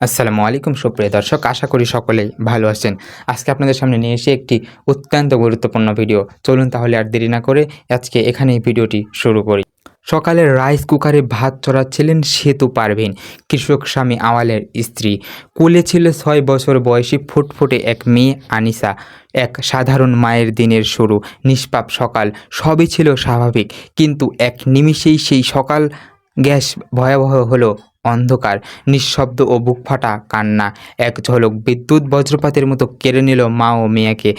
আসসালামু আলাইকুম, সুপ্রিয় দর্শক। আশা করি সকলেই ভালো আছেন। আজকে আপনাদের সামনে নিয়ে এসে একটি অত্যন্ত গুরুত্বপূর্ণ ভিডিও। চলুন তাহলে আর দেরি না করে আজকে এখানে এই ভিডিওটি শুরু করি। সকালে রাইস কুকারে ভাত চড়াচ্ছিলেন সেতু পারভিন, কৃষক স্বামী আওয়ালের স্ত্রী। কোলে ছিল ছয় বছর বয়সী ফুটফুটে এক মেয়ে আনিসা। এক সাধারণ মায়ের দিনের শুরু, নিষ্পাপ সকাল, সবই ছিল স্বাভাবিক। কিন্তু এক নিমিষেই সেই সকাল গ্যাস ভয়াবহ হলো অন্ধকার, নিঃশব্দ ও বুক ফাটা কান্না। এক ঝলক বিদ্যুৎ বজ্রপাতের মতো কেড়ে নিল মা ও মেয়েকে।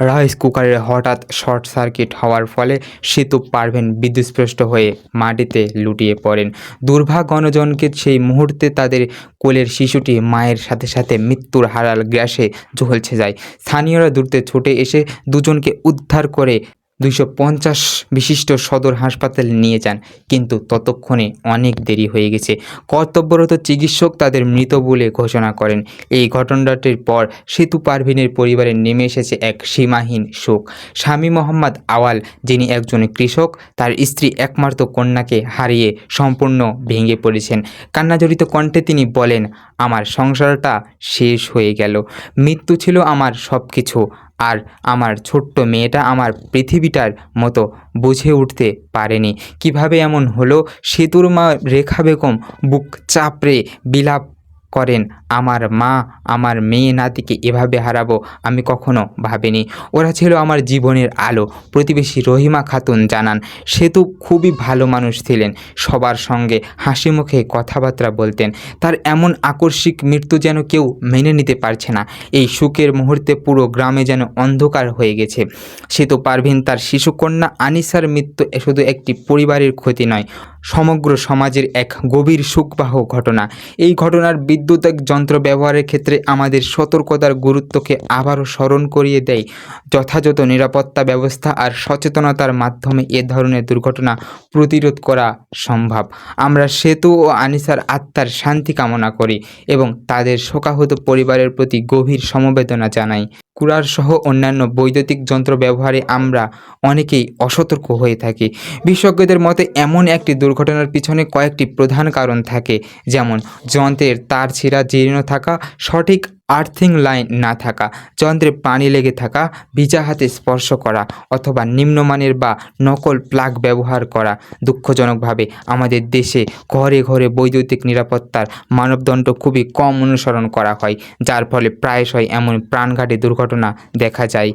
রাইস কুকারের হঠাৎ শর্ট সার্কিট হওয়ার ফলে সেতু পারভেন বিদ্যুৎস্পৃষ্ট হয়ে মাটিতে লুটিয়ে পড়েন। দুর্ভাগ গণজনকে সেই মুহূর্তে তাদের কোলের শিশুটি মায়ের সাথে সাথে মৃত্যুর হারাল গ্যাসে ঝলছে যায়। স্থানীয়রা দ্রুত ছুটে এসে দুজনকে উদ্ধার করে দুইশো পঞ্চাশ বিশিষ্ট সদর হাসপাতালে নিয়ে যান, কিন্তু ততক্ষণে অনেক দেরি হয়ে গেছে। কর্তব্যরত চিকিৎসক তাদের মৃত বলে ঘোষণা করেন। এই ঘটনাটির পর সেতু পারভিনের পরিবারে নেমে এসেছে এক সীমাহীন শোক। স্বামী মোহাম্মদ আওয়াল, যিনি একজন কৃষক, তার স্ত্রী একমাত্র কন্যাকে হারিয়ে সম্পূর্ণ ভেঙে পড়েছেন। কান্নাজড়িত কণ্ঠে তিনি বলেন, আমার সংসারটা শেষ হয়ে গেল। মৃত্যু ছিল আমার সব কিছু আর আমার ছোট্ট মেয়েটা আমার পৃথিবীটার মতো বুঝে উঠতে পারেনি। কীভাবে এমন হলো? সেতুর মা রেখা বেগম বুক চাপড়ে বিলাপ করেন, আমার মা আমার মেয়ে নাতিকে এভাবে হারাবো আমি কখনো ভাবিনি। ওরা ছিল আমার জীবনের আলো, প্রতিবেশী রহিমা খাতুন জানান সেতু খুবই ভালো মানুষ ছিলেন, সবার সঙ্গে হাসি মুখে কথাবার্তা বলতেন, তার এমন আকস্মিক মৃত্যু যেন কেউ মেনে নিতে পারছে না, এই সুখের মুহূর্তে পুরো গ্রামে যেন অন্ধকার হয়ে গেছে। সেতু পারভিন তার শিশুকন্যা আনিসার মৃত্যু শুধু একটি পরিবারের ক্ষতি নয়, সমগ্র সমাজের এক গভীর সুখবাহ ঘটনা। এই ঘটনার বিদ্যুৎ যন্ত্র ব্যবহারের ক্ষেত্রে আমাদের সতর্কতার গুরুত্বকে আবারও স্মরণ করিয়ে দেয়। যথাযথ নিরাপত্তা ব্যবস্থা আর সচেতনতার মাধ্যমে এ ধরনের দুর্ঘটনা প্রতিরোধ করা সম্ভব। আমরা সেতু ও আনিসার আত্মার শান্তি কামনা করি এবং তাদের শোকাহত পরিবারের প্রতি গভীর সমবেদনা জানাই। কুরার সহ অন্যান্য বৈদ্যুতিক যন্ত্র ব্যবহারে আমরা অনেকেই অসতর্ক হয়ে থাকি। বিশেষজ্ঞদের মতে, এমন একটি দুর্ঘটনার পিছনে কয়েকটি প্রধান কারণ থাকে। যেমন, যন্ত্রের তার ছিঁড়া, জীর্ণ থাকা, সঠিক আর্থিং লাইন না থাকা, যন্ত্রে পানি লেগে থাকা, ভিজা হাতে স্পর্শ করা, অথবা নিম্নমানের বা নকল প্লাগ ব্যবহার করা দুঃখজনকভাবে আমাদের দেশে ঘরে ঘরে বৈদ্যুতিক নিরাপত্তার মানবদণ্ড খুবই কম অনুসরণ করা হয়, যার ফলে প্রায়শই এমন প্রাণঘাটে দুর্ঘটনা দেখা যায়।